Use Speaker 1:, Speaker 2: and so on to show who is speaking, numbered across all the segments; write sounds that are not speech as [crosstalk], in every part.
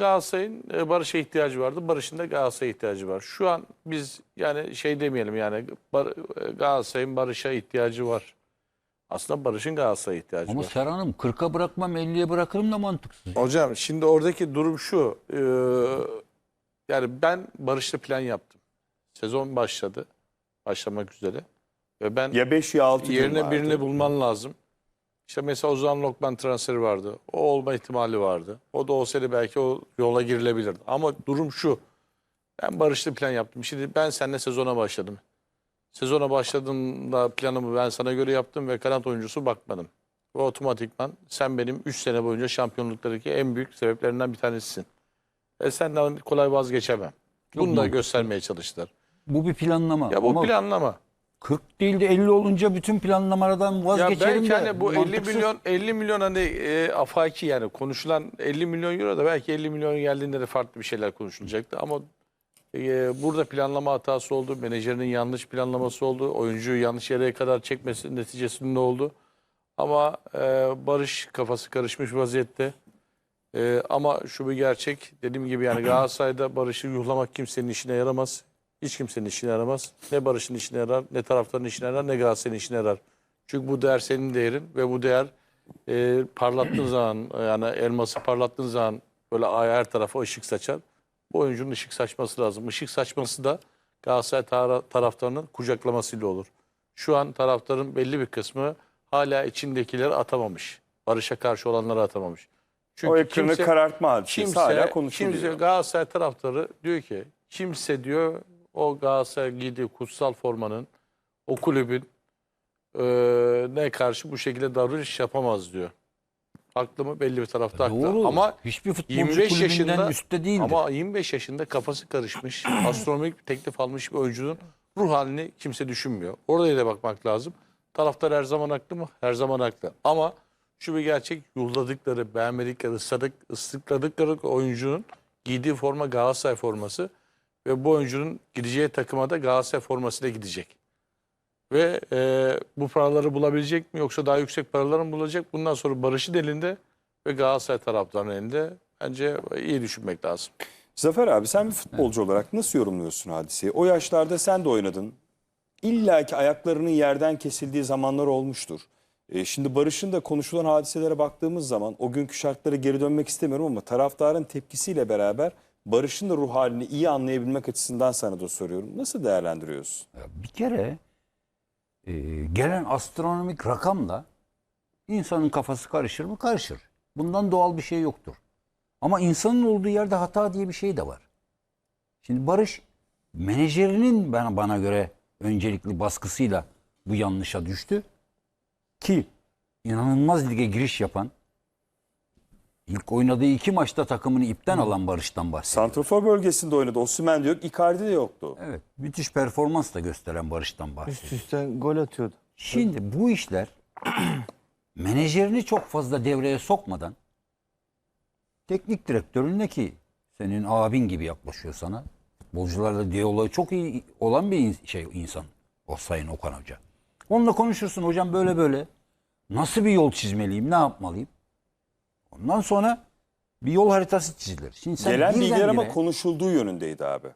Speaker 1: Galatasaray'ın e, Barış'a ihtiyacı vardı. Barış'ın da Galatasaray'a ihtiyacı var. Şu an biz yani şey demeyelim yani Bar- e, Galatasaray'ın Barış'a ihtiyacı var. Aslında Barış'ın Galatasaray'a ihtiyacı
Speaker 2: Ama
Speaker 1: var.
Speaker 2: Serhan'ım 40'a bırakmam 50'ye bırakırım da mantıksız.
Speaker 1: Hocam şimdi oradaki durum şu. e, yani ben Barış'la plan yaptım. Sezon başladı. Başlamak üzere. Ve ben
Speaker 3: Ya 5 ya 6
Speaker 1: yerine birini bulman lazım. İşte mesela Ozan Lokman transferi vardı. O olma ihtimali vardı. O da olsaydı belki o yola girilebilirdi. Ama durum şu. Ben Barış'la plan yaptım. Şimdi ben seninle sezona başladım. Sezona başladığımda planımı ben sana göre yaptım ve kanat oyuncusu bakmadım. Ve otomatikman sen benim 3 sene boyunca şampiyonluktaki en büyük sebeplerinden bir tanesisin. Ve senden kolay vazgeçemem. Bunu da göstermeye çalıştılar.
Speaker 2: Bu bir planlama.
Speaker 1: Ya bu
Speaker 2: Ama
Speaker 1: planlama.
Speaker 2: 40 değil de 50 olunca bütün planlamalardan
Speaker 1: Ya belki
Speaker 2: de.
Speaker 1: hani bu 50
Speaker 2: mantıksız.
Speaker 1: milyon 50 milyon hani e, afaki yani konuşulan 50 milyon euro da belki 50 milyon geldiğinde de farklı bir şeyler konuşulacaktı ama e, burada planlama hatası oldu. Menajerinin yanlış planlaması oldu. Oyuncuyu yanlış yere kadar çekmesi neticesinde oldu. Ama e, Barış kafası karışmış vaziyette. E, ama şu bir gerçek. Dediğim gibi yani Galatasaray'da Barış'ı yuhlamak kimsenin işine yaramaz. Hiç kimsenin işine yaramaz. Ne Barış'ın işine yarar, ne taraftarın işine yarar, ne Galatasaray'ın işine yarar. Çünkü bu değer senin değerin ve bu değer e, parlattığın zaman yani elması parlattığın zaman böyle her tarafa ışık saçar. Bu oyuncunun ışık saçması lazım. Işık saçması da Galatasaray tara- taraftarının kucaklamasıyla olur. Şu an taraftarın belli bir kısmı hala içindekileri atamamış. Barış'a karşı olanları atamamış. Çünkü
Speaker 3: O ekranı
Speaker 1: kimse-
Speaker 3: karartma hadisesi
Speaker 1: kimse,
Speaker 3: hala konuşuluyor.
Speaker 1: kimse Galatasaray taraftarı diyor ki kimse diyor o Galatasaray giydiği kutsal formanın o kulübün e, ne karşı bu şekilde davranış yapamaz diyor. Haklı mı? Belli bir tarafta haklı.
Speaker 2: Doğru.
Speaker 1: Ama
Speaker 2: hiçbir futbolcu
Speaker 1: 25
Speaker 2: kulübünden
Speaker 1: yaşında
Speaker 2: üstte değildir.
Speaker 1: ama 25 yaşında kafası karışmış, [clears throat] astronomik bir teklif almış bir oyuncunun ruh halini kimse düşünmüyor. Oraya da bakmak lazım. Taraftar her zaman haklı mı? Her zaman haklı. Ama şu bir gerçek, yuhladıkları, beğenmedikleri, ısladık, ıslıkladıkları oyuncunun giydiği forma Galatasaray forması ve bu oyuncunun gideceği takıma da Galatasaray formasıyla gidecek. Ve e, bu paraları bulabilecek mi yoksa daha yüksek paraları mı bulacak? Bundan sonra Barış'ın elinde ve Galatasaray taraftarının elinde. Bence iyi düşünmek lazım.
Speaker 3: Zafer abi sen bir futbolcu olarak nasıl yorumluyorsun hadiseyi? O yaşlarda sen de oynadın. İlla ki ayaklarının yerden kesildiği zamanlar olmuştur. E, şimdi Barış'ın da konuşulan hadiselere baktığımız zaman o günkü şartlara geri dönmek istemiyorum ama taraftarın tepkisiyle beraber Barış'ın da ruh halini iyi anlayabilmek açısından sana da soruyorum. Nasıl değerlendiriyorsun?
Speaker 2: Bir kere e, gelen astronomik rakamla insanın kafası karışır mı? Karışır. Bundan doğal bir şey yoktur. Ama insanın olduğu yerde hata diye bir şey de var. Şimdi Barış menajerinin bana, bana göre öncelikli baskısıyla bu yanlışa düştü. Ki inanılmaz lige giriş yapan ilk oynadığı iki maçta takımını ipten alan Barış'tan bahsediyorum.
Speaker 3: Santrafor bölgesinde oynadı. Osimhen de yok, Icardi de yoktu.
Speaker 2: Evet, müthiş performans da gösteren Barış'tan bahsediyorum.
Speaker 4: Üst üste gol atıyordu.
Speaker 2: Şimdi bu işler [clears throat] menajerini çok fazla devreye sokmadan teknik direktörünle ki senin abin gibi yaklaşıyor sana. Futbolcularla diyaloğu çok iyi olan bir in- şey insan o Sayın Okan Hoca. Onunla konuşursun hocam böyle böyle. Nasıl bir yol çizmeliyim, ne yapmalıyım? Ondan sonra bir yol haritası çizilir. Şimdi sen
Speaker 3: Gelen bilgiler ama konuşulduğu yönündeydi abi.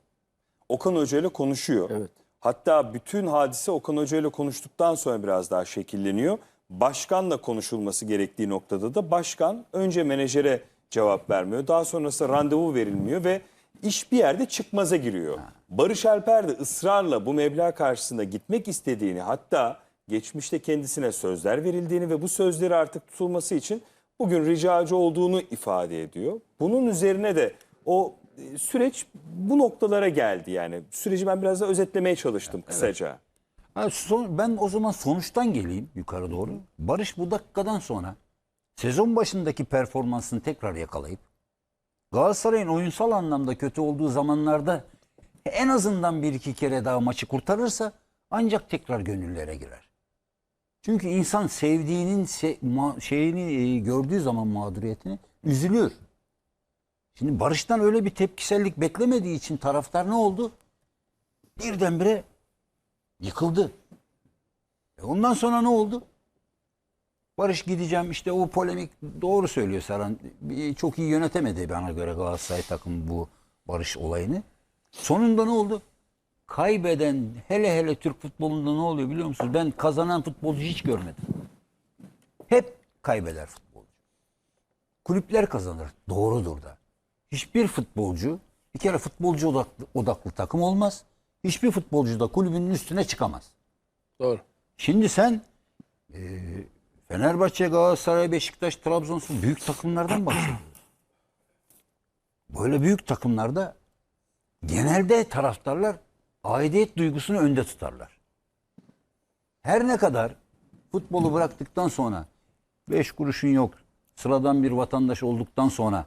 Speaker 3: Okan Hoca ile konuşuyor.
Speaker 4: Evet.
Speaker 3: Hatta bütün hadise Okan Hoca ile konuştuktan sonra biraz daha şekilleniyor. Başkanla konuşulması gerektiği noktada da başkan önce menajere cevap vermiyor. Daha sonrasında randevu verilmiyor ve iş bir yerde çıkmaza giriyor. Barış Alper de ısrarla bu meblağ karşısında gitmek istediğini hatta geçmişte kendisine sözler verildiğini ve bu sözleri artık tutulması için bugün ricacı olduğunu ifade ediyor. Bunun üzerine de o e, süreç bu noktalara geldi yani. Süreci ben biraz da özetlemeye çalıştım kısaca.
Speaker 2: Ha, son, ben o zaman sonuçtan geleyim yukarı doğru. Barış bu dakikadan sonra sezon başındaki performansını tekrar yakalayıp Galatasaray'ın oyunsal anlamda kötü olduğu zamanlarda en azından bir iki kere daha maçı kurtarırsa ancak tekrar gönüllere girer. Çünkü insan sevdiğinin se- şeyini e, gördüğü zaman mağduriyetini üzülür. Şimdi Barış'tan öyle bir tepkisellik beklemediği için taraftar ne oldu? Birdenbire Yıkıldı. E ondan sonra ne oldu? Barış gideceğim işte o polemik doğru söylüyor Serhan. Çok iyi yönetemedi bana göre Galatasaray takımı bu Barış olayını. Sonunda ne oldu? Kaybeden hele hele Türk futbolunda ne oluyor biliyor musunuz? Ben kazanan futbolcu hiç görmedim. Hep kaybeder futbolcu. Kulüpler kazanır. Doğrudur da. Hiçbir futbolcu bir kere futbolcu odaklı, odaklı takım olmaz. Hiçbir futbolcu da kulübünün üstüne çıkamaz.
Speaker 1: Doğru.
Speaker 2: Şimdi sen e, Fenerbahçe, Galatasaray, Beşiktaş, Trabzonspor büyük takımlardan bahsediyorsun. Böyle büyük takımlarda genelde taraftarlar aidiyet duygusunu önde tutarlar. Her ne kadar futbolu bıraktıktan sonra beş kuruşun yok, sıradan bir vatandaş olduktan sonra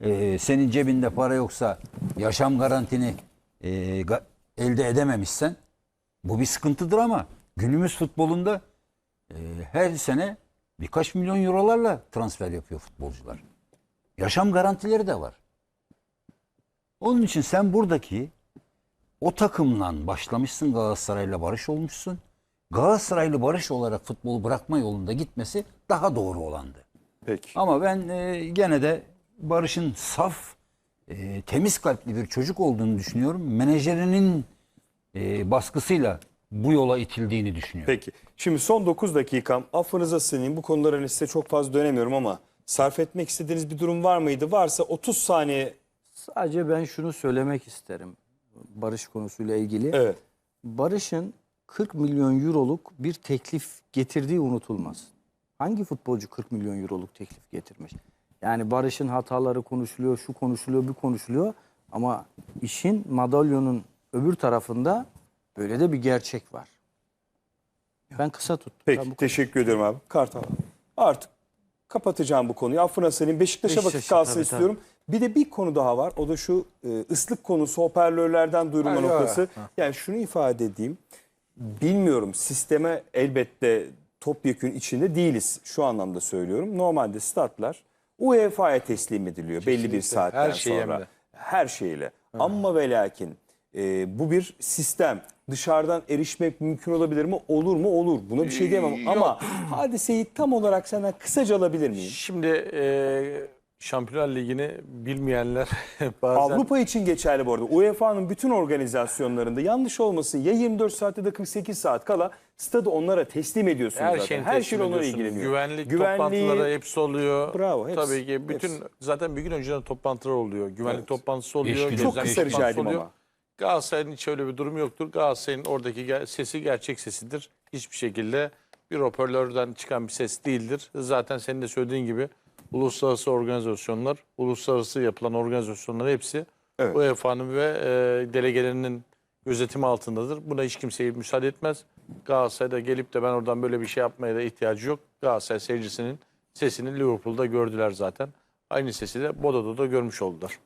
Speaker 2: e, senin cebinde para yoksa yaşam garantini e, ga- elde edememişsen bu bir sıkıntıdır ama günümüz futbolunda e, her sene birkaç milyon eurolarla transfer yapıyor futbolcular. Yaşam garantileri de var. Onun için sen buradaki o takımla başlamışsın Galatasaray'la barış olmuşsun. Galatasaraylı barış olarak futbolu bırakma yolunda gitmesi daha doğru olandı.
Speaker 3: Peki.
Speaker 2: Ama ben e, gene de Barış'ın saf, e, temiz kalpli bir çocuk olduğunu düşünüyorum. Menajerinin e, baskısıyla bu yola itildiğini düşünüyorum.
Speaker 3: Peki. Şimdi son 9 dakikam. Affınıza sığınayım. Bu konulara hani size çok fazla dönemiyorum ama sarf etmek istediğiniz bir durum var mıydı? Varsa 30 saniye.
Speaker 4: Sadece ben şunu söylemek isterim Barış konusuyla ilgili.
Speaker 3: Evet.
Speaker 4: Barış'ın 40 milyon euroluk bir teklif getirdiği unutulmaz. Hangi futbolcu 40 milyon euroluk teklif getirmiş? Yani Barış'ın hataları konuşuluyor, şu konuşuluyor, bu konuşuluyor. Ama işin madalyonun öbür tarafında böyle de bir gerçek var. Ben kısa tuttum.
Speaker 3: Peki.
Speaker 4: bu-
Speaker 3: Teşekkür ediyorum abi. Kartal. Artık kapatacağım bu konuyu. Affına sığınayım. Beşiktaş'a vakit
Speaker 4: Beşiktaş'a,
Speaker 3: kalsın
Speaker 4: tabii,
Speaker 3: istiyorum. Bir de bir konu daha var. O da şu e, ıslık konusu hoparlörlerden duyurma
Speaker 1: Ha,
Speaker 3: noktası. Yani şunu ifade edeyim. Bilmiyorum sisteme elbette topyekün içinde değiliz. Şu anlamda söylüyorum. Normalde statlar UEFA'ya teslim ediliyor belli bir
Speaker 1: Kesinlikle.
Speaker 3: saatten
Speaker 1: Her şeyi hem
Speaker 3: sonra.
Speaker 1: de.
Speaker 3: Her şeyle. Ama ve lakin e, bu bir sistem. Dışarıdan erişmek mümkün olabilir mi? Olur mu? Olur. Buna bir şey diyemem. Ama hadiseyi tam olarak senden kısaca alabilir miyim?
Speaker 1: Şimdi e, Şampiyonlar Ligi'ni bilmeyenler [laughs] bazen
Speaker 3: Avrupa için geçerli bu arada. UEFA'nın bütün organizasyonlarında yanlış olmasın ya 24 saat ya da 48 saat kala stadı onlara teslim ediyorsunuz
Speaker 1: her
Speaker 3: zaten. Her şey onlara
Speaker 1: ediyorsun.
Speaker 3: ilgileniyor.
Speaker 1: Güvenlik,
Speaker 3: Güvenliği-
Speaker 1: toplantıları hepsi oluyor.
Speaker 3: Bravo, hepsi,
Speaker 1: Tabii ki bütün
Speaker 3: hepsi.
Speaker 1: zaten bir gün önceden toplantılar oluyor. Güvenlik
Speaker 3: Evet.
Speaker 1: toplantısı oluyor.
Speaker 2: Beş gün
Speaker 1: gözlem
Speaker 3: Çok kısa rica
Speaker 1: toplantısı
Speaker 3: edeyim
Speaker 1: oluyor.
Speaker 3: ama.
Speaker 1: Galatasaray'ın hiç öyle bir durumu yoktur. Galatasaray'ın oradaki ger- sesi gerçek sesidir. Hiçbir şekilde bir hoparlörden çıkan bir ses değildir. Zaten senin de söylediğin gibi uluslararası organizasyonlar, uluslararası yapılan organizasyonlar hepsi
Speaker 3: Evet.
Speaker 1: UEFA'nın ve e, delegelerinin gözetimi altındadır. Buna hiç kimseye müsaade etmez. Galatasaray'da gelip de ben oradan böyle bir şey yapmaya da ihtiyacı yok. Galatasaray seyircisinin sesini Liverpool'da gördüler zaten. Aynı sesi de Bodo'da da görmüş oldular.